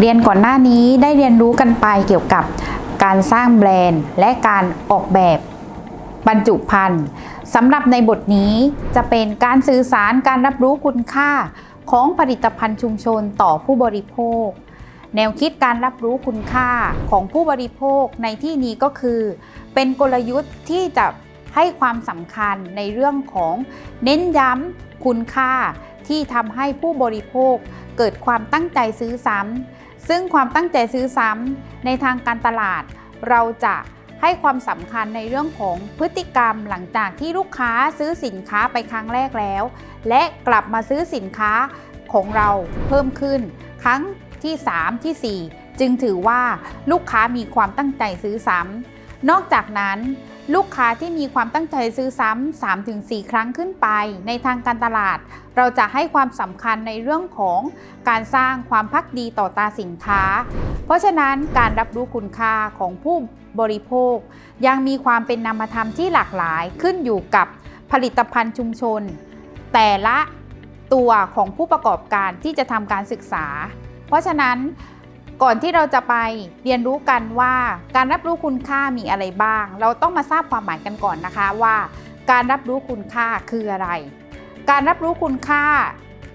เรียนก่อนหน้านี้ได้เรียนรู้กันไปเกี่ยวกับการสร้างแบรนด์และการออกแบบบรรจุภัณฑ์สำหรับในบทนี้จะเป็นการสื่อสารการรับรู้คุณค่าของผลิตภัณฑ์ชุมชนต่อผู้บริโภค แนวคิดการรับรู้คุณค่าของผู้บริโภคในที่นี้ก็คือ เป็นกลยุทธ์ที่จะให้ความสำคัญในเรื่องของเน้นย้ำคุณค่าที่ทำให้ผู้บริโภคเกิดความตั้งใจซื้อซ้ำ ซึ่งความตั้งใจซื้อซ้ำในทางการตลาด เราจะให้ความสำคัญในเรื่องของพฤติกรรมหลังจากที่ลูกค้าซื้อสินค้าไปครั้งแรกแล้ว และกลับมาซื้อสินค้าของเราเพิ่มขึ้น ครั้งที่ 3 ที่ 4 จึงถือว่าลูกค้ามีความตั้งใจซื้อซ้ำนอกจากนั้น ลูกค้าที่มีความตั้งใจซื้อซ้ำ 3-4 ครั้งขึ้นไป ในทางการตลาด เราจะให้ความสำคัญในเรื่องของการสร้างความพักดีต่อตาสินค้า เพราะฉะนั้นการรับรู้คุณค่าของผู้บริโภค ยังมีความเป็นนามธรรมที่หลากหลายขึ้นอยู่กับผลิตภัณฑ์ชุมชน แต่ละตัวของผู้ประกอบการที่จะทำการศึกษา เพราะฉะนั้น ก่อนที่เราจะไปเรียนรู้กันว่า การรับรู้คุณค่ามีอะไรบ้าง เราต้องมาทราบความหมายกันก่อนนะคะว่า การรับรู้คุณค่าคืออะไร การรับรู้คุณค่า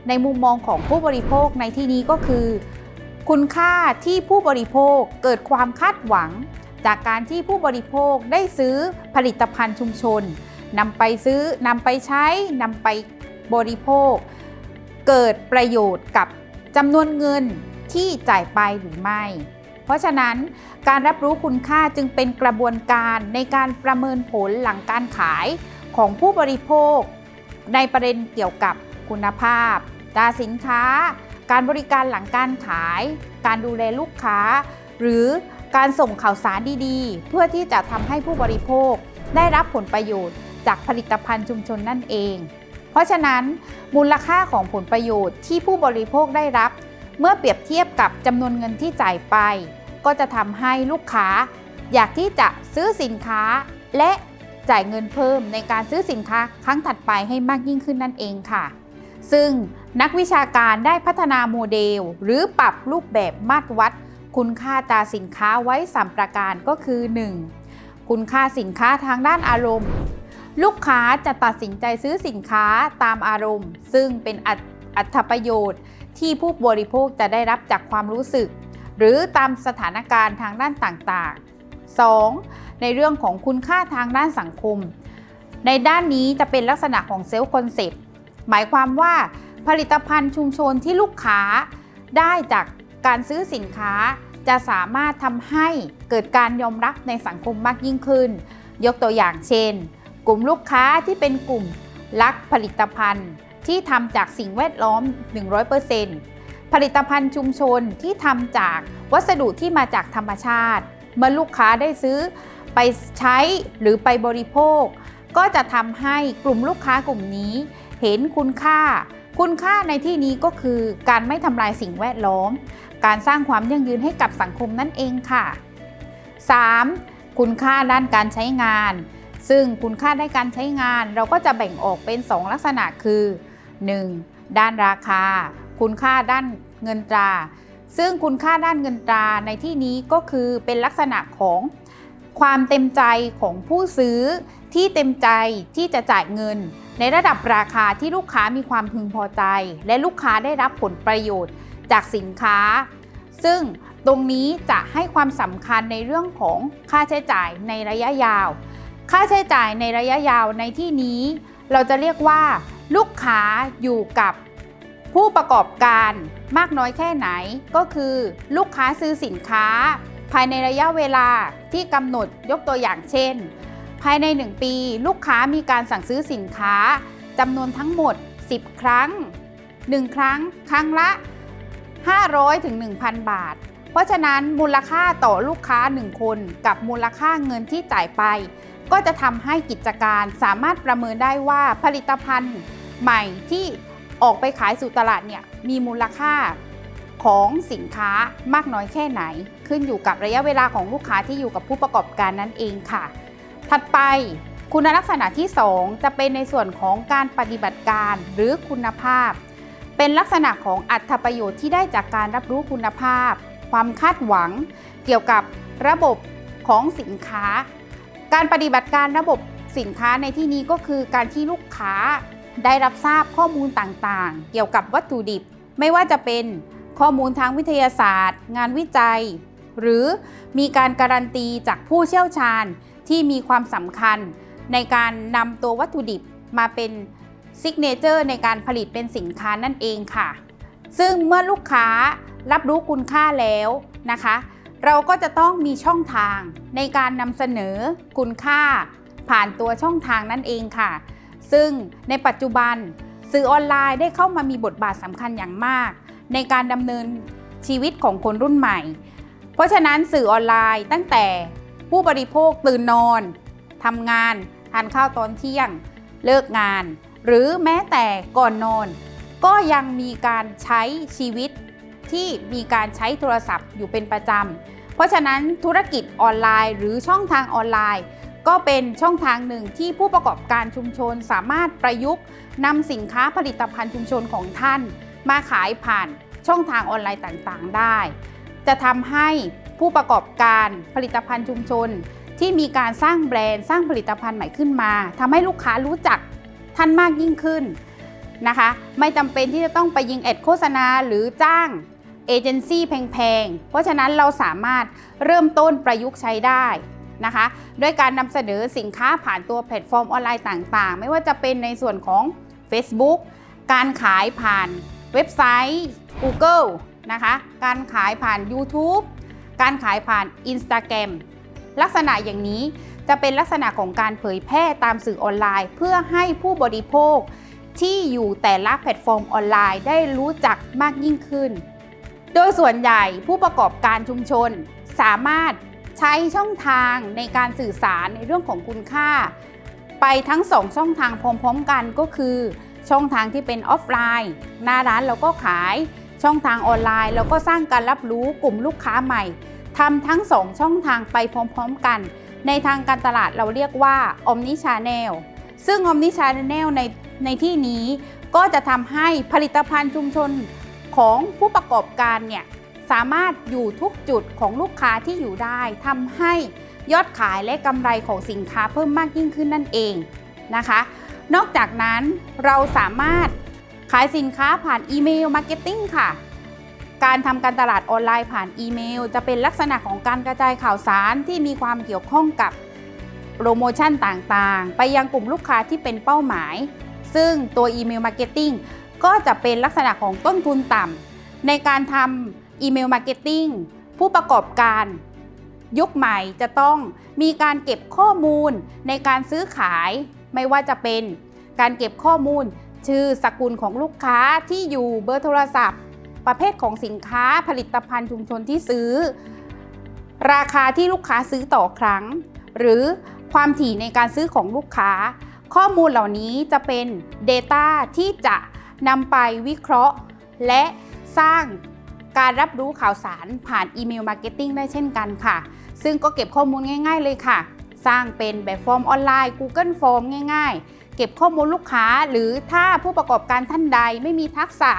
ในมุมมองของผู้บริโภคในที่นี้ก็คือ คุณค่าที่ผู้บริโภคเกิดความคาดหวัง จากการที่ผู้บริโภคได้ซื้อผลิตภัณฑ์ชุมชนนำไปซื้อนำไปใช้นำไปบริโภค เกิดประโยชน์กับจำนวนเงิน ที่จ่ายไปหรือไม่ เพราะฉะนั้นการรับรู้คุณค่าจึงเป็นกระบวนการในการประเมินผลหลังการขายของผู้บริโภค ในประเด็นเกี่ยวกับคุณภาพตาสินค้า การบริการหลังการขาย การดูแลลูกค้า หรือการส่งข่าวสารดีๆ เพื่อที่จะทำให้ผู้บริโภค ได้รับผลประโยชน์จากผลิตภัณฑ์ชุมชนนั่นเอง เพราะฉะนั้นมูลค่าของผลประโยชน์ที่ผู้บริโภคได้รับ เมื่อเปรียบเทียบกับจำนวนเงินที่จ่ายไป ก็จะทำให้ลูกค้า อยากที่จะซื้อสินค้า และจ่ายเงินเพิ่มในการซื้อสินค้าครั้งถัดไปให้มากยิ่งขึ้นนั่นเองค่ะ ซึ่งนักวิชาการได้พัฒนาโมเดล หรือปรับรูปแบบมาตรวัด คุณค่าตาสินค้าไว้สามประการก็คือ 1. คุณค่าสินค้าทางด้านอารมณ์ ลูกค้าจะตัดสินใจซื้อสินค้าตามอารมณ์ ซึ่งเป็นอัตอัตประโยชน์ ที่ผู้บริโภคจะได้รับจากความรู้สึก หรือตามสถานการณ์ทางด้านต่างๆ 2. ในเรื่องของคุณค่าทางด้านสังคม ในด้านนี้จะเป็นลักษณะของเซลล์คอนเซปต์หมายความว่าผลิตภัณฑ์ชุมชนที่ลูกค้าได้จากการซื้อสินค้าจะสามารถทำให้เกิดการยอมรับในสังคมมากยิ่งขึ้น ยกตัวอย่างเช่น กลุ่มลูกค้าที่เป็นกลุ่มรักผลิตภัณฑ์ ที่ทำจากสิ่งแวดล้อม 100%ผลิตภัณฑ์ชุมชนที่ทำจากวัสดุที่มาจากธรรมชาติ เมื่อลูกค้าได้ซื้อไปใช้หรือไปบริโภค ก็จะทำให้กลุ่มลูกค้ากลุ่มนี้ เห็นคุณค่า คุณค่าในที่นี้ก็คือการไม่ทำลายสิ่งแวดล้อม การสร้างความยั่งยืนให้กับสังคมนั่นเองค่ะ 3. คุณค่าด้านการใช้งาน ซึ่งคุณค่าด้านการใช้งานเราก็จะแบ่งออกเป็น 2 ลักษณะคือ 1. ด้านราคา คุณค่าด้านเงินตรา ซึ่งคุณค่าด้านเงินตราในที่นี้ก็คือเป็นลักษณะของความเต็มใจของผู้ซื้อที่เต็มใจที่จะจ่ายเงิน ในระดับราคาที่ลูกค้ามีความพึงพอใจ และลูกค้าได้รับผลประโยชน์จากสินค้า ซึ่งตรงนี้จะให้ความสำคัญในเรื่องของค่าใช้จ่ายในระยะยาว ค่าใช้จ่ายในระยะยาวในที่นี้ เราจะเรียกว่า ลูกค้าอยู่กับผู้ประกอบการมากน้อยแค่ไหน ก็คือลูกค้าซื้อสินค้า ภายในระยะเวลาที่กำหนดยกตัวอย่างเช่น ภายใน 1 ปี ลูกค้ามีการสั่งซื้อสินค้าจำนวนทั้งหมด 10 ครั้ง 1 ครั้ง ครั้งละ 500ถึง1,000 บาท เพราะฉะนั้นมูลค่าต่อลูกค้า 1 คนกับมูลค่าเงินที่จ่ายไป ก็จะทำให้กิจการสามารถประเมินได้ว่าผลิตภัณฑ์ใหม่ที่ออกไปขายสู่ตลาดเนี่ยมีมูลค่าของสินค้ามากน้อยแค่ไหน ขึ้นอยู่กับระยะเวลาของลูกค้าที่อยู่กับผู้ประกอบการนั่นเองค่ะ ถัดไปคุณลักษณะที่ 2 จะเป็นในส่วนของการปฏิบัติการหรือคุณภาพ เป็นลักษณะของอัตประโยชน์ที่ได้จากการรับรู้คุณภาพ ความคาดหวัง เกี่ยวกับระบบของสินค้า การปฏิบัติการระบบสินค้าในที่นี้ก็คือการที่ลูกค้าได้รับทราบข้อมูลต่างๆ เกี่ยวกับวัตถุดิบ ไม่ว่าจะเป็นข้อมูลทางวิทยาศาสตร์ งานวิจัย หรือมีการการันตีจากผู้เชี่ยวชาญที่มีความสำคัญ ในการนำตัววัตถุดิบมาเป็นซิกเนเจอร์ในการผลิตเป็นสินค้านั่นเองค่ะ ซึ่งเมื่อลูกค้ารับรู้คุณค่าแล้วนะคะ เราก็จะต้องมีช่องทางในการนำเสนอคุณค่า ผ่านตัวช่องทางนั่นเองค่ะ ซึ่งในปัจจุบันสื่อออนไลน์ได้เข้ามามีบทบาทสำคัญอย่างมาก ในการดำเนินชีวิตของคนรุ่นใหม่ เพราะฉะนั้นสื่อออนไลน์ตั้งแต่ผู้บริโภคตื่นนอนทำงานทานข้าวตอนเที่ยง เลิกงาน หรือแม้แต่ก่อนนอน ก็ยังมีการใช้ชีวิต ที่มีการใช้โทรศัพท์อยู่เป็นประจำ เพราะฉะนั้นธุรกิจออนไลน์หรือช่องทางออนไลน์ ก็เป็นช่องทางหนึ่งที่ผู้ประกอบการชุมชนสามารถประยุกต์นำสินค้าผลิตภัณฑ์ชุมชนของท่าน มาขายผ่านช่องทางออนไลน์ต่างๆ ได้ จะทำให้ผู้ประกอบการผลิตภัณฑ์ชุมชน ที่มีการสร้างแบรนด์สร้างผลิตภัณฑ์ใหม่ขึ้นมาทำให้ลูกค้ารู้จักท่านมากยิ่งขึ้นนะคะ ไม่จำเป็นที่จะต้องไปยิงแอดโฆษณาหรือจ้าง เอเจนซี่แพงๆ เพราะฉะนั้นเราสามารถเริ่มต้นประยุกต์ใช้ได้นะคะด้วยการนำเสนอสินค้าผ่านตัวแพลตฟอร์มออนไลน์ต่างๆ ไม่ว่าจะเป็นในส่วนของ Facebook การขายผ่านเว็บไซต์ Google นะคะการขายผ่าน YouTube การขายผ่าน Instagram ลักษณะอย่างนี้จะเป็นลักษณะของการเผยแพร่ตามสื่อออนไลน์ เพื่อให้ผู้บริโภคที่อยู่แต่ละแพลตฟอร์มออนไลน์ได้รู้จักมากยิ่งขึ้น โดยส่วนใหญ่ผู้ประกอบการชุมชนสามารถใช้ช่องทางในการสื่อสารในเรื่องของคุณค่า ไปทั้งสองช่องทางพร้อมๆกันก็คือ ช่องทางที่เป็นออฟไลน์ หน้าร้านเราก็ขาย ช่องทางออนไลน์เราก็สร้างการรับรู้กลุ่มลูกค้าใหม่ทำทั้งสองช่องทางไปพร้อมๆกัน ในทางการตลาดเราเรียกว่า Omni Channel ซึ่ง Omni Channel ในในที่นี้ก็จะทำให้ผลิตภัณฑ์ชุมชน ของผู้ประกอบการเนี่ยสามารถอยู่ทุกจุดของลูกค้าที่อยู่ได้ทำให้ยอดขายและกำไรของสินค้าเพิ่มมากยิ่งขึ้นนั่นเองนะคะ นอกจากนั้นเราสามารถขายสินค้าผ่านอีเมลมาร์เก็ตติ้งค่ะ การทำการตลาดออนไลน์ผ่านอีเมล จะเป็นลักษณะของการกระจายข่าวสารที่มีความเกี่ยวข้องกับโปรโมชั่นต่างๆ ไปยังกลุ่มลูกค้าที่เป็นเป้าหมาย ซึ่งตัวอีเมลมาร์เก็ตติ้ง ก็จะเป็นลักษณะของต้นทุนต่ำในการทำอีเมลมาร์เก็ตติ้งผู้ประกอบการยุคใหม่จะต้องมีการเก็บข้อมูลในการซื้อขาย ไม่ว่าจะเป็นการเก็บข้อมูล ชื่อสกุลของลูกค้าที่อยู่เบอร์โทรศัพท์ ประเภทของสินค้าผลิตภัณฑ์ชุมชนที่ซื้อ ราคาที่ลูกค้าซื้อต่อครั้ง หรือความถี่ในการซื้อของลูกค้า ข้อมูลเหล่านี้จะเป็น Data ที่จะ นำไปวิเคราะห์ และสร้างการรับรู้ข่าวสารผ่านอีเมลมาร์เก็ตติ้งได้เช่นกันค่ะ ซึ่งก็เก็บข้อมูลง่าย ๆ เลยค่ะ สร้างเป็นแบบฟอร์มออนไลน์ Google Form ง่าย ๆ เก็บข้อมูลลูกค้า หรือถ้าผู้ประกอบการท่านใดไม่มีทักษะ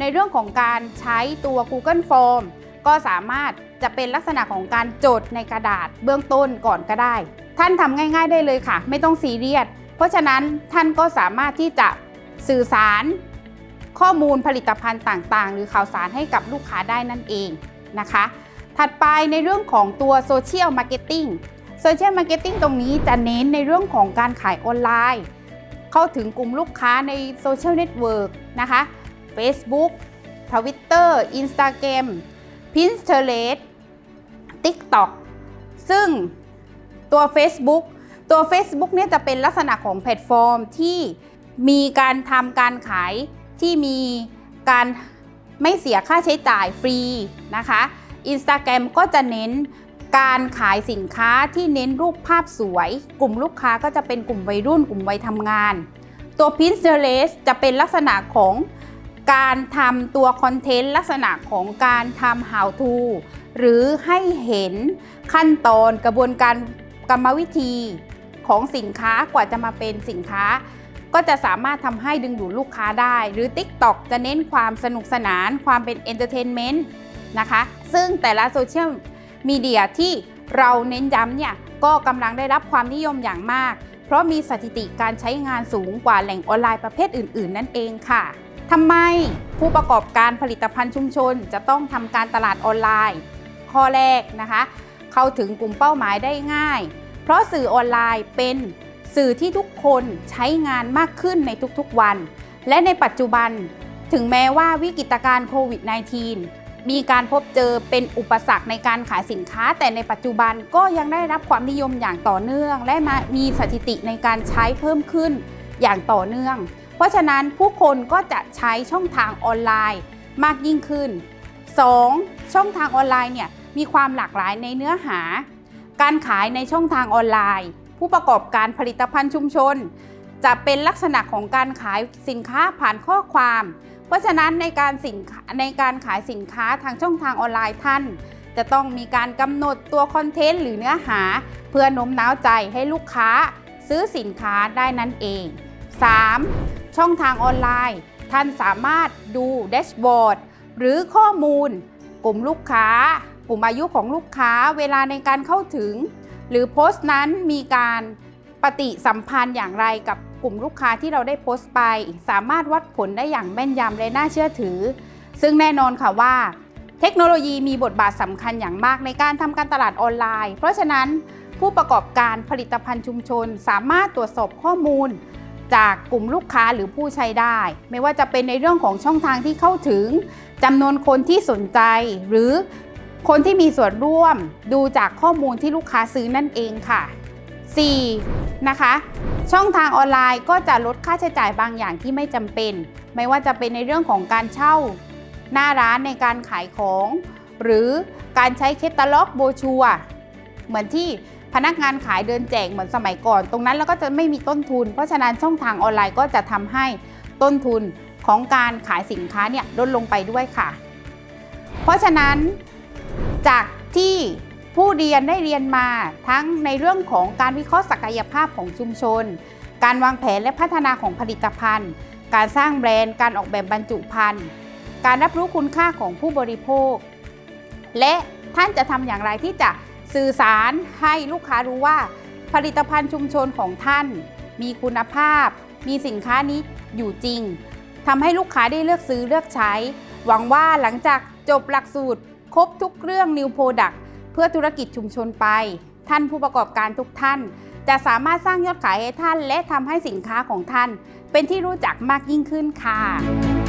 ในเรื่องของการใช้ตัว Google Form ก็สามารถจะเป็นลักษณะของการจดในกระดาษเบื้องต้นก่อนก็ได้ ท่านทำง่าย ๆ ได้เลยค่ะ ไม่ต้องซีเรียส เพราะฉะนั้นท่านก็สามารถที่จะสื่อสาร ข้อมูลผลิตภัณฑ์ต่างๆ หรือข่าวสารให้กับลูกค้าได้นั่นเองนะคะ ถัดไปในเรื่องของตัวโซเชียลมาร์เก็ตติ้งโซเชียลมาร์เก็ตติ้งตรงนี้จะเน้นในเรื่องของการขายออนไลน์ เข้าถึงกลุ่มลูกค้าในโซเชียลเน็ตเวิร์กนะคะ Facebook Twitter Instagram Pinterest TikTok ซึ่งตัว Facebook ตัว Facebook เนี่ยจะเป็นลักษณะของแพลตฟอร์มที่มีการทำการขาย ที่มีการไม่เสียค่าใช้จ่ายฟรีนะคะ Instagram ก็จะเน้นการขายสินค้าที่เน้นรูปภาพสวย กลุ่มลูกค้าก็จะเป็นกลุ่มวัยรุ่นกลุ่มวัยทำงาน ตัว Pinterest จะเป็นลักษณะของการทำตัวคอนเทนต์ลักษณะของการทำ how to หรือให้เห็นขั้นตอนกระบวนการกรรมวิธีของสินค้ากว่าจะมาเป็นสินค้า ก็จะสามารถทำให้ดึงดูดลูกค้าได้ หรือ TikTok จะเน้นความสนุกสนาน ความเป็นเอนเตอร์เทนเมนต์นะคะ ซึ่งแต่ละโซเชียลมีเดียที่เราเน้นย้ำเนี่ยก็กำลังได้รับความนิยมอย่างมาก เพราะมีสถิติการใช้งานสูงกว่าแหล่งออนไลน์ประเภทอื่น ๆ นั่นเองค่ะทำไมผู้ประกอบการผลิตภัณฑ์ชุมชน จะต้องทำการตลาดออนไลน์ ข้อแรกนะคะ เข้าถึงกลุ่มเป้าหมายได้ง่าย เพราะสื่อออนไลน์เป็น สื่อที่ทุกคนใช้งานมากขึ้นในทุกๆวัน และในปัจจุบันถึงแม้ว่าวิกฤตการณ์โควิด -19 มีการพบเจอเป็นอุปสรรคในการขายสินค้า แต่ในปัจจุบันก็ยังได้รับความนิยมอย่างต่อเนื่อง และม,มีสถิติในการใช้เพิ่มขึ้นอย่างต่อเนื่อง เพราะฉะนั้นผู้คนก็จะใช้ช่องทางออนไลน์มากยิ่งขึ้น 2. ช่องทางออนไลน์เนี่ยมีความหลากหลายในเนื้อหา การขายในช่องทางออนไลน์ ผู้ประกอบการผลิตภัณฑ์ชุมชน จะเป็นลักษณะของการขายสินค้าผ่านข้อความ เพราะฉะนั้นในการสินในการขายสินค้าทางช่องทางออนไลน์ท่าน จะต้องมีการกำหนดตัวคอนเทนต์หรือเนื้อหา เพื่อโน้มน้าวใจให้ลูกค้าซื้อสินค้าได้นั่นเอง 3. ช่องทางออนไลน์ ท่านสามารถดูแดชบอร์ดหรือข้อมูล กลุ่มลูกค้า กลุ่มอายุของลูกค้าเวลาในการเข้าถึง หรือโพสต์นั้นมีการปฏิสัมพันธ์อย่างไรกับกลุ่มลูกค้าที่เราได้โพสต์ไป สามารถวัดผลได้อย่างแม่นยำและน่าเชื่อถือ ซึ่งแน่นอนค่ะว่า เทคโนโลยีมีบทบาทสำคัญอย่างมากในการทำการตลาดออนไลน์ เพราะฉะนั้นผู้ประกอบการผลิตภัณฑ์ชุมชน สามารถตรวจสอบข้อมูล จากกลุ่มลูกค้าหรือผู้ใช้ได้ ไม่ว่าจะเป็นในเรื่องของช่องทางที่เข้าถึงจำนวนคนที่สนใจ หรือ คนที่มีส่วนร่วมดูจากข้อมูลที่ลูกค้าซื้อนั่นเองค่ะ 4. นะคะ ช่องทางออนไลน์ก็จะลดค่าใช้จ่ายบางอย่างที่ไม่จำเป็น ไม่ว่าจะเป็นในเรื่องของการเช่า หน้าร้านในการขายของ หรือการใช้เคตตาล็อกโบชัว เหมือนที่พนักงานขายเดินแจกเหมือนสมัยก่อน ตรงนั้นเราก็จะไม่มีต้นทุน เพราะฉะนั้นช่องทางออนไลน์ก็จะทำให้ต้นทุนของการขายสินค้าเนี่ยลดลงไปด้วยค่ะ เพราะฉะนั้น จากที่ผู้เรียนได้เรียนมาทั้งในเรื่องของการวิเคราะห์ศักยภาพของชุมชน การวางแผนและพัฒนาของผลิตภัณฑ์ การสร้างแบรนด์ การออกแบบบรรจุภัณฑ์ การรับรู้คุณค่าของผู้บริโภค และท่านจะทำอย่างไรที่จะสื่อสารให้ลูกค้ารู้ว่า ผลิตภัณฑ์ชุมชนของท่าน มีคุณภาพ มีสินค้านี้อยู่จริงทำให้ลูกค้าได้เลือกซื้อเลือกใช้ หวังว่าหลังจากจบหลักสูตร ครบทุกเรื่อง New Product เพื่อธุรกิจชุมชนไป ท่านผู้ประกอบการทุกท่าน จะสามารถสร้างยอดขายให้ท่าน และทำให้สินค้าของท่าน เป็นที่รู้จักมากยิ่งขึ้นค่ะ